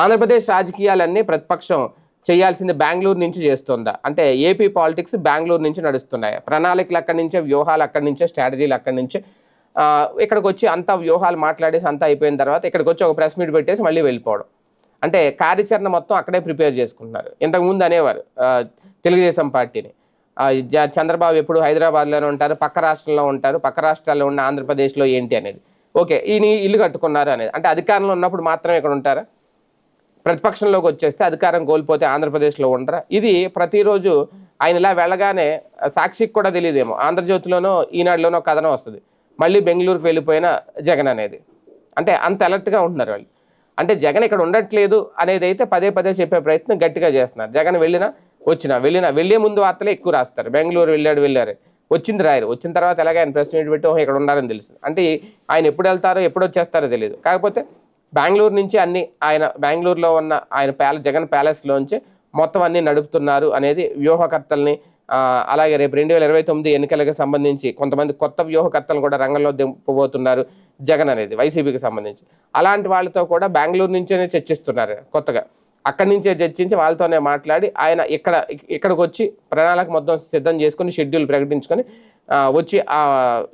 ఆంధ్రప్రదేశ్ రాజకీయాలన్నీ ప్రతిపక్షం చేయాల్సింది బెంగళూరు నుంచి చేస్తుందా? అంటే ఏపీ పాలిటిక్స్ బెంగళూరు నుంచి నడుస్తున్నాయి. ప్రణాళికలు అక్కడి నుంచే వ్యూహాలు అక్కడి నుంచే స్ట్రాటజీలు అక్కడి నుంచే. ఇక్కడికి వచ్చి అంతా వ్యూహాలు మాట్లాడేసి అంతా అయిపోయిన తర్వాత ఇక్కడికి వచ్చి ఒక ప్రెస్ మీట్ పెట్టేసి మళ్ళీ వెళ్ళిపోవడం. అంటే కార్యాచరణ మొత్తం అక్కడే ప్రిపేర్ చేసుకుంటున్నారు. ఇంతకుముందు అనేవారు తెలుగుదేశం పార్టీని. చంద్రబాబు ఎప్పుడు హైదరాబాద్లోనే ఉంటారు పక్క రాష్ట్రంలో ఉంటారు పక్క రాష్ట్రాల్లో ఉన్న ఆంధ్రప్రదేశ్లో ఏంటి అనేది. ఓకే ఈయన ఇల్లు కట్టుకున్నారు అనేది. అంటే అధికారంలో ఉన్నప్పుడు మాత్రమే ఇక్కడ ఉంటారా? ప్రతిపక్షంలోకి వచ్చేస్తే అధికారం కోల్పోతే ఆంధ్రప్రదేశ్లో ఉండరా? ఇది ప్రతిరోజు ఆయన ఇలా వెళ్ళగానే సాక్షికి కూడా తెలియదేమో. ఆంధ్రజ్యోతిలోనో ఈనాడులోనో కథనం వస్తుంది. మళ్ళీ బెంగళూరుకు వెళ్ళిపోయిన జగన్ అనేది. అంటే అంత అలర్ట్గా ఉంటున్నారు వాళ్ళు. అంటే జగన్ ఇక్కడ ఉండట్లేదు అనేది అయితే పదే పదే చెప్పే ప్రయత్నం గట్టిగా చేస్తున్నారు. జగన్ వెళ్ళినా వచ్చినా వెళ్ళినా వెళ్ళే ముందు వార్తలే ఎక్కువ రాస్తారు. బెంగళూరు వెళ్ళాడు వెళ్ళారు. వచ్చింది రాయరు. వచ్చిన తర్వాత ఎలాగ ఆయన ప్రెస్ మీట్ పెట్టి ఇక్కడ ఉండాలని తెలుసు అంటే ఆయన ఎప్పుడు వెళ్తారో ఎప్పుడు వచ్చేస్తారో తెలియదు. కాకపోతే బెంగళూరు నుంచి అన్ని ఆయన బెంగళూరులో ఉన్న ఆయన ప్యాలెస్ జగన్ ప్యాలెస్లోంచి మొత్తం అన్ని నడుపుతున్నారు అనేది వ్యూహకర్తల్ని అలాగే రేపు రెండు వేల ఇరవై తొమ్మిది ఎన్నికలకు సంబంధించి కొంతమంది కొత్త వ్యూహకర్తలు కూడా రంగంలో దింపబోతున్నారు జగన్ అనేది వైసీపీకి సంబంధించి. అలాంటి వాళ్ళతో కూడా బెంగళూరు నుంచేనే చర్చిస్తున్నారు కొత్తగా. అక్కడి నుంచే చర్చించి వాళ్ళతోనే మాట్లాడి ఆయన ఇక్కడ ఇక్కడికి వచ్చి ప్రణాళిక మొత్తం సిద్ధం చేసుకొని షెడ్యూల్ ప్రకటించుకొని వచ్చి ఆ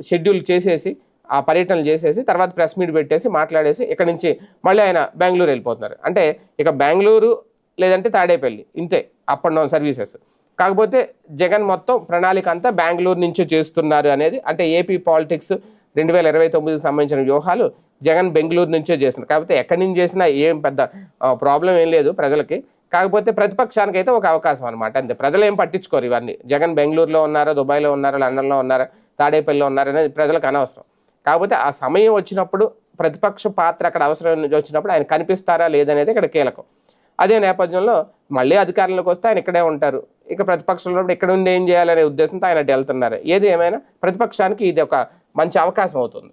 షెడ్యూల్ చేసేసి ఆ పర్యటనలు చేసేసి తర్వాత ప్రెస్ మీట్ పెట్టేసి మాట్లాడేసి ఇక్కడ నుంచి మళ్ళీ ఆయన బెంగళూరు వెళ్ళిపోతున్నారు. అంటే ఇక బెంగళూరు లేదంటే తాడేపల్లి ఇంతే అప్ అండ్ డౌన్ సర్వీసెస్. కాకపోతే జగన్ మొత్తం ప్రణాళిక అంతా బెంగళూరు నుంచే చేస్తున్నారు అనేది అంటే ఏపీ పాలిటిక్స్ రెండు వేల ఇరవై తొమ్మిదికి సంబంధించిన వ్యూహాలు జగన్ బెంగళూరు నుంచే చేస్తున్నారు. కాకపోతే ఎక్కడి నుంచి చేసినా ఏం పెద్ద ప్రాబ్లం ఏం లేదు ప్రజలకి. కాకపోతే ప్రతిపక్షానికి అయితే ఒక అవకాశం అనమాట అంతే. ప్రజలు ఏం పట్టించుకోరు ఇవన్నీ. జగన్ బెంగళూరులో ఉన్నారా దుబాయ్లో ఉన్నారా లండన్లో ఉన్నారా తాడేపల్లిలో ఉన్నారా అనేది ప్రజలకు అనవసరం. కాకపోతే ఆ సమయం వచ్చినప్పుడు ప్రతిపక్ష పాత్ర అక్కడ అవసరం వచ్చినప్పుడు ఆయన కనిపిస్తారా లేదనేది ఇక్కడ కీలకం. అదే నేపథ్యంలో మళ్ళీ అధికారంలోకి వస్తే ఆయన ఇక్కడే ఉంటారు. ఇక ప్రతిపక్షంలో ఇక్కడ ఉండి ఏం చేయాలనే ఉద్దేశంతో ఆయన వెళ్తున్నారు. ఏది ఏమైనా ప్రతిపక్షానికి ఇది ఒక మంచి అవకాశం అవుతుంది.